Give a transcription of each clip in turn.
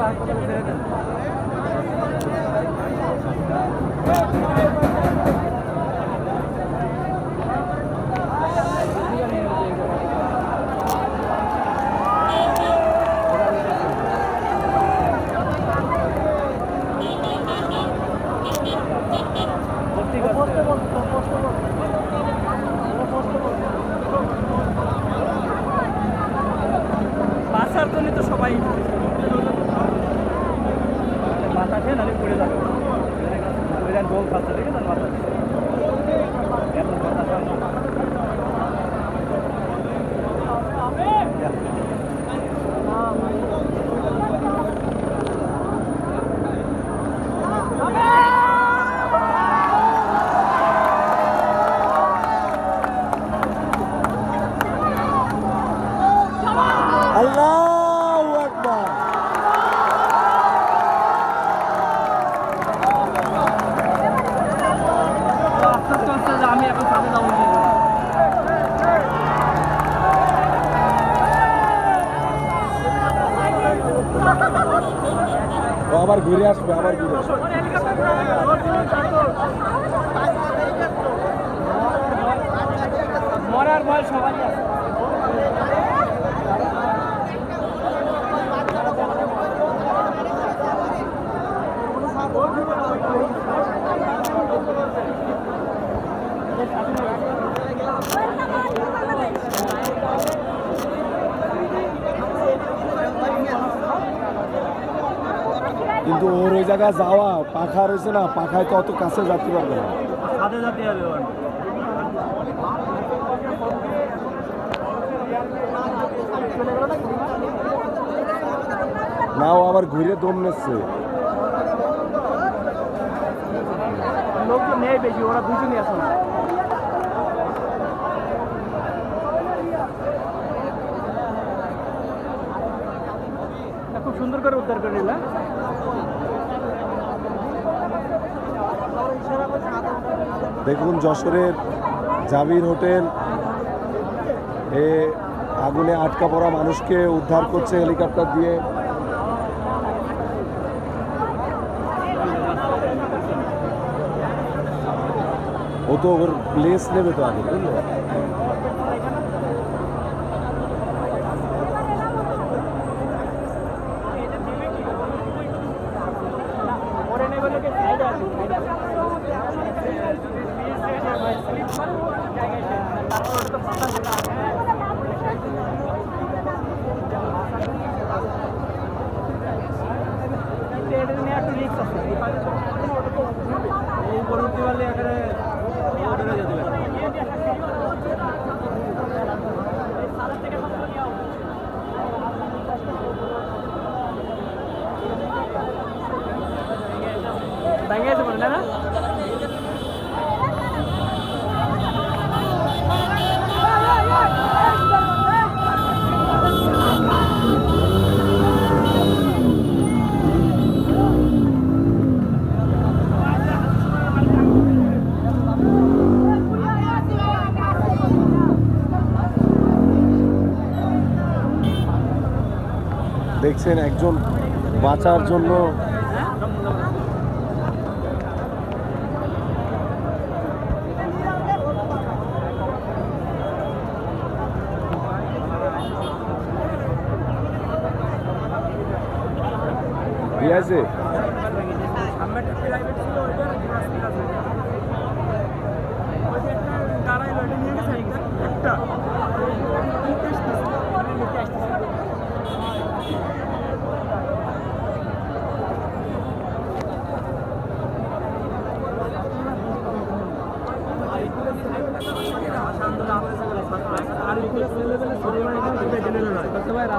হাসপাতালে ছেড়ে দেন আসবে আবার ঘুরে মরার ভয় জায়গায় যাওয়া পাখা রয়েছে না পাখায় তো অত কাছে যাতে পারবে না। না ও আবার ঘুরে দম নিচ্ছে। নেই বেশি ওরা দুজনই আছে না। খুব সুন্দর করে উদ্ধার করে নিলা দেখুন যশোরের জাবির হোটেল। এ আগুনে আটকা পড়া মানুষকে উদ্ধার করছে হেলিকপ্টার দিয়ে। ও তো ওর প্লেস নেবে তো আগে Allah. দেখছেন একজন বাঁচার জন্য। ঠিক সামনে একটা প্রাইভেট ছিল ওইটার ঘোড়া স্পিড আছে ওই যে একটা দাঁড়াইলো এটা নিয়ে গেছে একটা নিতে আসতেছে নিতে আসতেছে আর এগুলো ছেলেবেলে ছোট ভাই এখানে ঢুকে গেলে নয় ছোট ভাই রাত রান্না দিয়ে দেবে বেড়ে যাবি আলামিন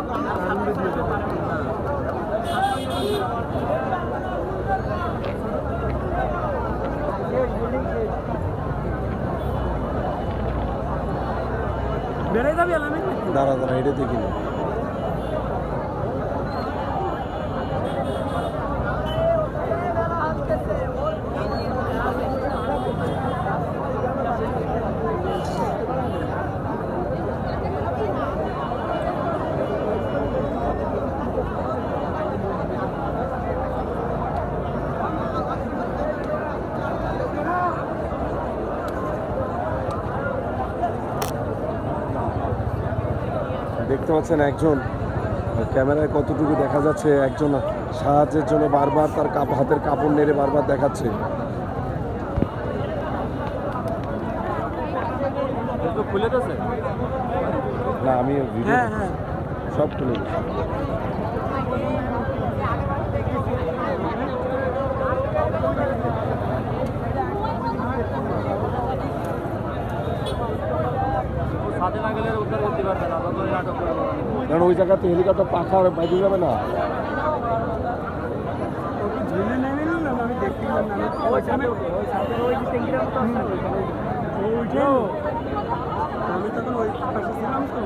দাঁড়া দাঁড়া এটা দেখি না। দেখতে পাচ্ছেন একজন ক্যামেরায় কতটুকু দেখা যাচ্ছে একজন সাহায্যের জন্য বারবার তার কাপ হাতের কাপড় নেড়ে বারবার দেখাচ্ছে। খুলে না আমি ভিডিও সব তুলে সাথে না গেলে উদ্ধার করতে পারবে না আটক কারণ ওই জায়গাতে হেলিকপ্টার পাখা বাইরে যাবে না। আমি তখন ওই পাশে ছিলাম তো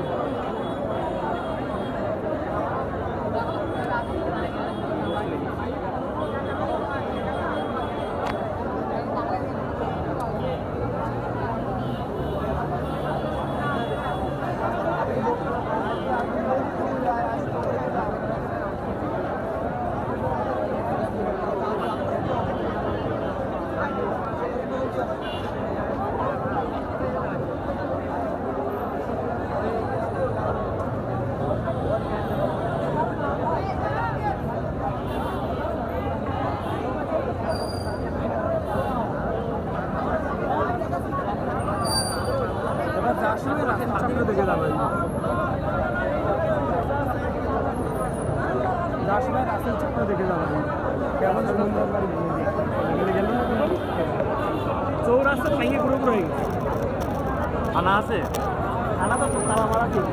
এবার যার চক্র দেখে যাবেন যার রাস্তার চক্র দেখে যাবেন কেমন সুন্দর চৌরাস্তা ভেঙে পুরো পুরো গেছে। থানা আছে? থানা তো তালা মারা ছিল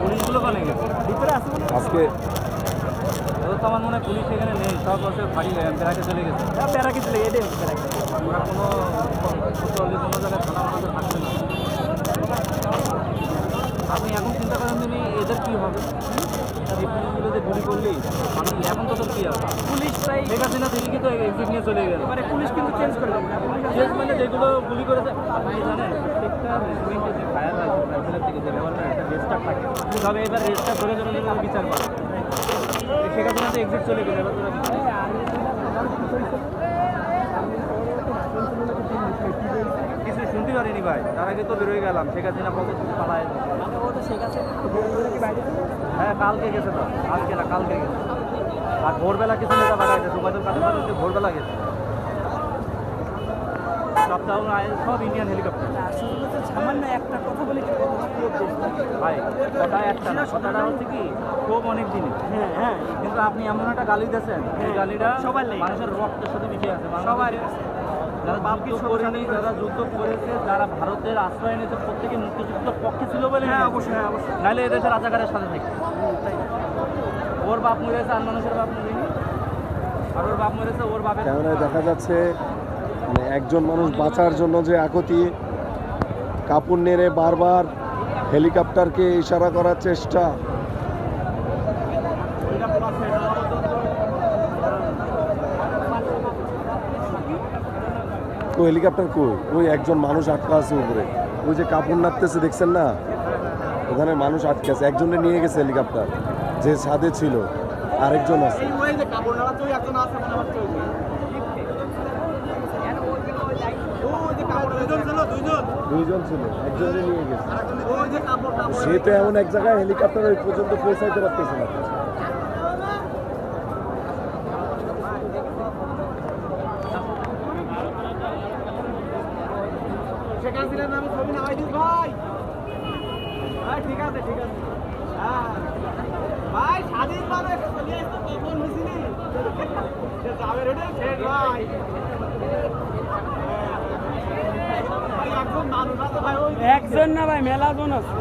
পুলিশগুলো কানে গেছে? ভিতরে আছে মানে আজকে তো আমার মনে হয় পুলিশ এখানে নেই। সব বছর বাড়ি বেড়াতে চলে গেছে। প্যারা কিছু লেগে দেবে ওরা কোনো কোনো জায়গায় থানা থাকবে না। আপনি এখন চিন্তা করেন তুমি এদের কী হবে? এই পুলিশগুলো গুলি করলি আমি এখন তো কী হবে? পুলিশটাই ঠিক আছে না দিল্লি তো এক্সিট নিয়ে চলে গেল। এবারে পুলিশ কিন্তু চেঞ্জ করে দেবে। পুলিশ শেষ মানে যেগুলো গুলি করেছে আপনি জানেন প্রত্যেকটা রেস্টুরেন্টে যে ফায়ার হয় প্যান্ডেলের থেকে যে লেভেলটা একটা রেজিস্টার থাকে। তবে এবার রেজিস্টার ধরে ধরে ধরে বিচার করে। শেখ হাসিনা তো এক্সিট চলে গেল এবার তোরা বিচার কিছু শুনতে পারিনি ভাই। তার আগে তো বেরোয় গেলাম শেখ হাসিনা পকেট পালায় হ্যাঁ কালকে গেছে তো কালকে না কালকে গেছে। আর ভোরবেলা কিছু নেতা লাগাইছে সুবাদুল কাদের ভোরবেলা গেছে। সপ্তাহ সব ইন্ডিয়ান হেলিকপ্টার সামান্য একটা কথা বলে কি? ভাই কথা একটা না কথাটা হচ্ছে কি খুব অনেক দিনে হ্যাঁ হ্যাঁ কিন্তু আপনি এমন একটা গালি দিয়েছেন গালিটা সবার মানুষের রক্তের সাথে মিশে আছে সবার যারা যুদ্ধ করেনি যারা যুদ্ধ করেছে। যারা ভারতের আশ্রয় নিয়েছে প্রত্যেকে মুক্তিযুদ্ধের পক্ষে ছিল বলে হ্যাঁ অবশ্যই হ্যাঁ অবশ্যই। নাহলে এদেশের রাজাকারের সাথে থাকে ওর বাপ মরেছে আর মানুষের বাপ মরেনি আর ওর বাপ মরেছে ওর বাপের ক্যামেরায় দেখা যাচ্ছে মানে একজন মানুষ বাঁচার জন্য যে আকুতি কাপড় নেড়ে বারবার হেলিকপ্টারকে ইশারা করার চেষ্টা। তো হেলিকপ্টার কই? ওই একজন মানুষ আটকা আছে উপরে। ওই যে কাপড় নাড়তেছে, দেখছেন না? ওখানে মানুষ আটকে আছে। একজনে নিয়ে গেছে হেলিকপ্টার, যে ছাদে ছিল। আরেকজন আছে। দুইজন ছিল, একজনে নিয়ে গেছে। সে তো এমন এক জায়গায় হেলিকপ্টার ওই পর্যন্ত পৌঁছাইতে পারতেছে না। ছবি না। ভাই! হ্যাঁ ঠিক আছে ঠিক আছে। হ্যাঁ। ভাই স্বাধীন চলে সে যাবে রে ভাই। ভাই একজন মানুষ আছে, ভাই একজন না ভাই মেলা জন আছে।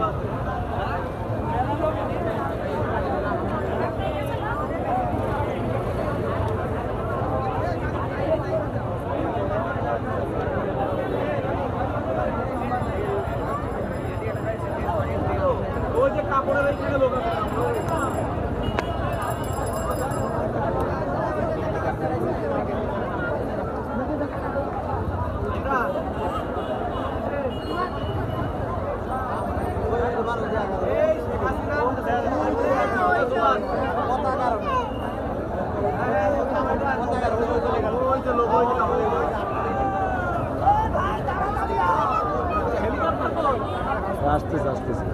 আসতেছে আসতেছে।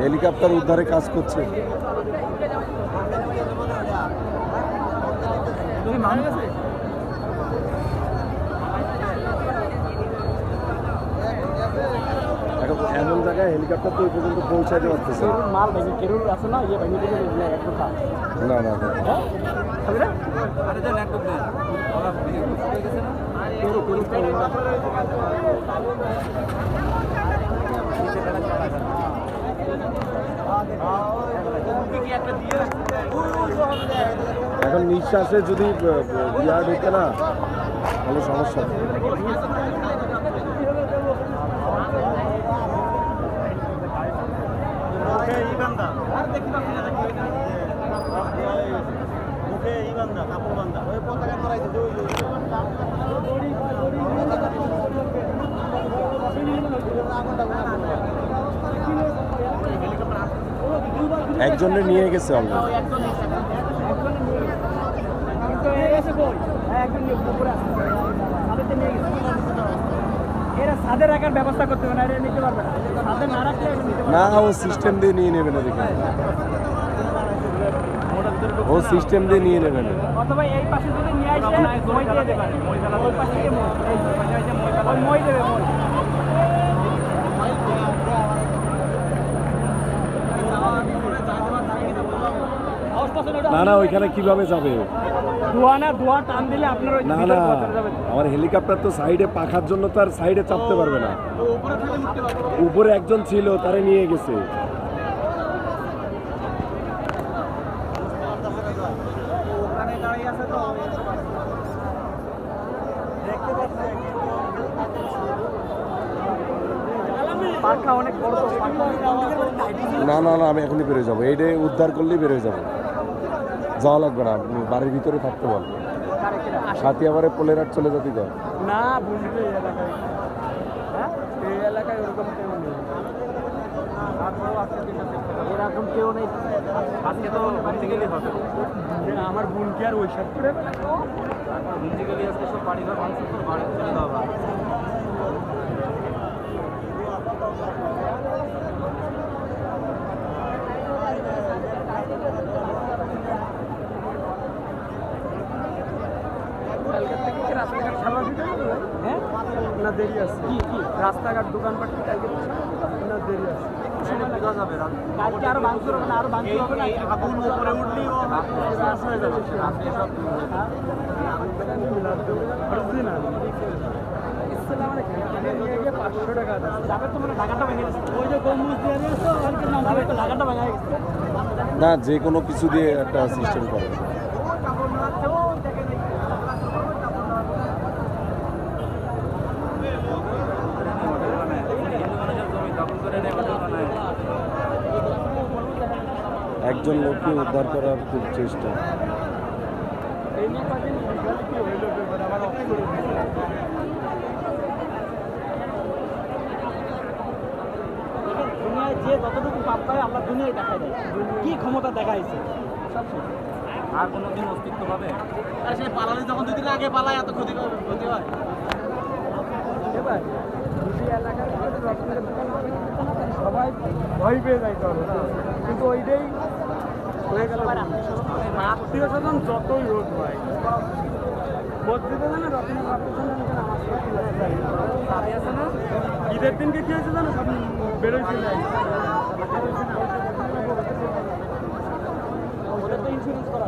হেলিকপ্টার উদ্ধারে কাজ করছে। মানুষ আছে এমন জায়গায় হেলিকপ্টার তো ওই পর্যন্ত পৌঁছাতে পারতেছে মাল ভেঙে কেরুল আছে না? ইয়ে ভেঙে খা না না হয়ে? এখন নিঃশ্বাসে যদি ইয়া ঢুকে না তাহলে সমস্যা মুখে ই বান্দা আর দেখি পাচ্ছি না দেখি মুখে ই বান্দা কাপড় বান্দা ওই পতাকা মারাইছে ওই ওই একজনের নিয়ে গেছে অলরেডি না ও সিস্টেম দিয়ে নিয়ে নেবে না ও সিস্টেম দিয়ে নিয়ে নেবেন। না না। অথবা এই পাশে যদি নিয়ে আসে মই দিয়ে দেবে ওই পাশে থেকে মই ওই দেবে মই। না না ওইখানে কীভাবে যাবে? ধোয়া না ধোয়া টান দিলে আপনার না না আমার হেলিকপ্টার তো সাইডে পাখার জন্য তার সাইডে চাপতে পারবে না। উপরে একজন ছিল তারে নিয়ে গেছে ওখানে দাঁড়িয়ে আছে তো দেখতে পাচ্ছি পাখা অনেক বড় তো পাখা না না না আমি এখনই বেরোয় যাব। এইটা উদ্ধার করলেই বেরোয় যাব। যাওয়া লাগবে না আপনি বাড়ির ভিতরে থাকতে বল। সাথিয়াবারে পোলেরাট চলে যেতে না বুঝবে এই এলাকায়। হ্যাঁ এই এলাকায় ওরকম কেউ নেই তারপরেও আজকে দিনটা দেখতে পাবো। এরকম কেউ নেই। আজকে তো গেলেই হবে আমার বোনকে আর ওই সাথে করে ঘুরতে গেলে আজকে সব বাড়ি ঘর মানুষ তো বাড়ি চলে যাওয়া হ্যাঁ? না দেরি আছে। কি কি? রাস্তাঘাট দোকানপাট কি কালকে না দেরি আছে। কালকে আরও মাংস হবে না আরও মাংস হবে না আগুন উপরে উঠলেই ও শেষ হয়ে যাবে। পাঁচশো টাকা যাবে। তো মানে ঢাকাটা ভেঙে গেছে। ওই যে গম্বুজ দিয়ে দিয়েছ আর কি না যাবে তো ঢাকাটা ভেঙে গেছে না যে কোনো কিছু দিয়ে একটা সিস্টেম করে। একজন লোককে উদ্ধার করার খুব চেষ্টা। আমার যে যতটুকু পাপ আল্লাহ দুনিয়ায় দেখায় দেয়। কি ক্ষমতা দেখাইছে আর কোনোদিন অস্তিত্ব পাবে? আর সে পালালে যখন দুদিন আগে পালায় এত ক্ষতি করে- ক্ষতি হয়। সবাই ভয় পেয়ে না। কিন্তু ওইটাই আত্মীয় স্বজন যতই হোক ভাই। মসজিদে জানো রত্নের অপারেশন নামাজ পড়তে আছে না? ঈদের দিনকে কি হয়েছে জানো? সব বেরোইছে। যাই ওদের তো ইন্স্যুরেন্স করা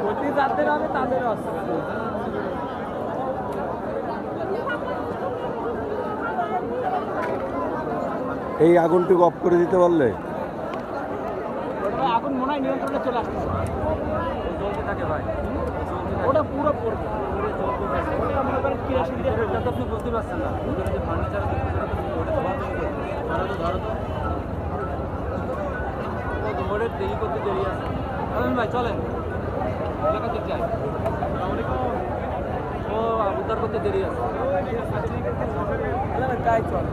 ক্ষতি যাদের হবে তাদেরও আছে। এই আগুনটুকু অফ করে দিতে পারলে? আগুন মনে হয় নিয়ন্ত্রণে চলে আসছে। চলতে থাকে ভাই ওটা পুরো পড়বে। ওটা মনে করেন কিরাসিন দিয়ে ফেলবে আপনি বুঝতে পারছেন না যে ফার্নিচার ওটা তো বাদ ধরো তো ধরো তো ও তো মোড়ের দেরি করতে দেরি আছে চলেন ভাই চলেন এলাকা দিক যাই ও উদ্ধার করতে দেরি আছে তাই চল।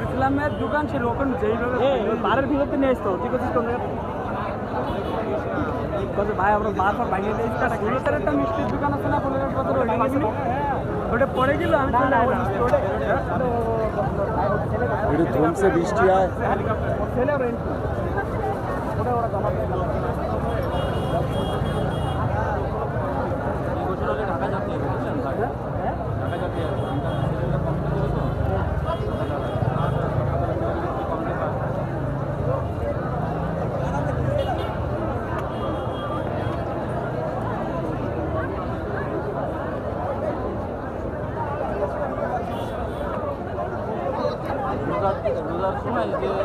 ইসলামের দোকান সে লোকের যেইভাবে বারের ভিতরে নিয়ে আসতো ঠিক আছে বলছে, ভাই আমরা বার বার ভাঙিয়ে দিয়েছি একটা মিষ্টির দোকান আছে না গেছিল ওটা পড়ে গেল আমি চলে এলাম এটা ধমসে বৃষ্টি হয় ভালো